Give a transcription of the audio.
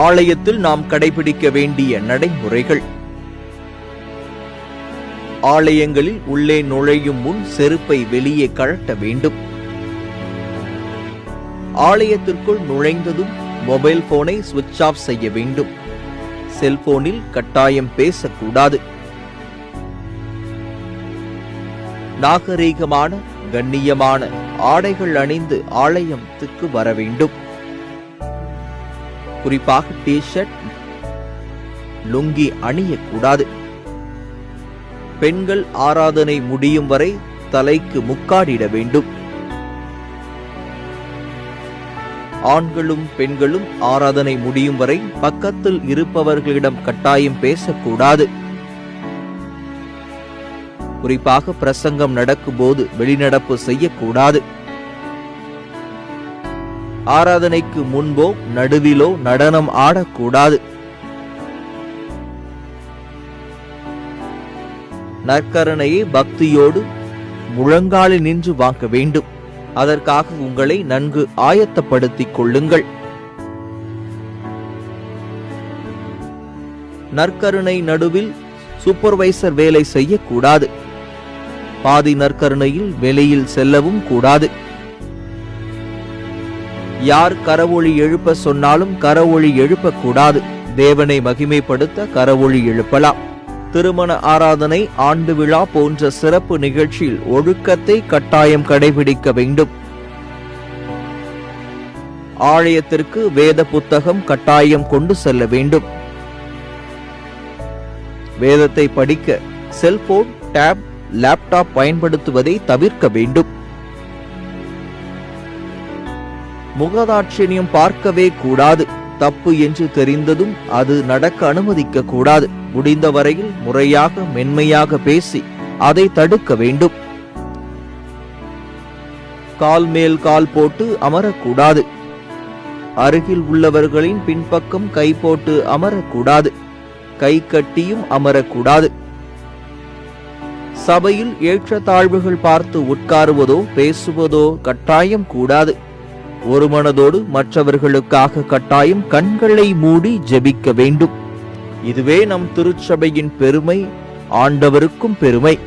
ஆலயத்தில் நாம் கடைபிடிக்க வேண்டிய நடைமுறைகள். ஆலயங்களில் உள்ளே நுழையும் முன் செருப்பை வெளியே கழட்ட வேண்டும். ஆலயத்திற்குள் நுழைந்ததும் மொபைல் போனை சுவிட்ச் ஆஃப் செய்ய வேண்டும். செல்போனில் கட்டாயம் பேசக்கூடாது. நாகரீகமான கண்ணியமான ஆடைகள் அணிந்து ஆலயத்துக்கு வர வேண்டும். குறிப்பாக டி ஷர்ட் லுங்கி அணியக்கூடாது. பெண்கள் ஆராதனை முடியும் வரை தலைக்கு முக்காடிட வேண்டும். ஆண்களும் பெண்களும் ஆராதனை முடியும் வரை பக்கத்தில் இருப்பவர்களிடம் கட்டாயம் பேசக்கூடாது. குறிப்பாக பிரசங்கம் நடக்கும்போது வெளிநடப்பு செய்யக்கூடாது. ஆராதனைக்கு முன்போ நடுவிலோ நடனம் ஆடக்கூடாது. நற்கரணையை பக்தியோடு முழங்காலில் நின்று வாங்க வேண்டும். அதற்காக உங்களை நன்கு ஆயத்தப்படுத்திக் கொள்ளுங்கள். நற்கருணை நடுவில் சூப்பர்வைசர் வேலை செய்யக்கூடாது. பாதி நற்கருணையில் வெளியில் செல்லவும் கூடாது. யார் கரவொளி எழுப்ப சொன்னாலும் கரவொளி எழுப்பக்கூடாது. தேவனை மகிமைப்படுத்த கரவொளி எழுப்பலாம். திருமண ஆராதனை ஆண்டு விழா போன்ற சிறப்பு நிகழ்ச்சியில் ஒழுக்கத்தை கட்டாயம் கடைபிடிக்க வேண்டும். ஆலயத்திற்கு வேத புத்தகம் கட்டாயம் கொண்டு செல்ல வேண்டும். வேதத்தை படிக்க செல்போன் டேப் லேப்டாப் பயன்படுத்துவதை தவிர்க்க வேண்டும். முகதாட்சியம் பார்க்கவே கூடாது. தப்பு என்று தெரிந்ததும் அது நடக்க அனுமதிக்க கூடாது முடிந்த வரையில் முறையாக மென்மையாக பேசி அதை தடுக்க வேண்டும். கால் மேல் கால் போட்டு அமரக்கூடாது. அருகில் உள்ளவர்களின் பின்பக்கம் கை போட்டு அமரக்கூடாது. கை கட்டியும் அமரக்கூடாது. சபையில் ஏற்றத்தாழ்வுகள் பார்த்து உட்காருவதோ பேசுவதோ கட்டாயம் கூடாது. ஒரு மனதோடு மற்றவர்களுக்காக கட்டாயம் கண்களை மூடி ஜெபிக்க வேண்டும். இதுவே நம் திருச்சபையின் பெருமை ஆண்டவருக்கும் பெருமை.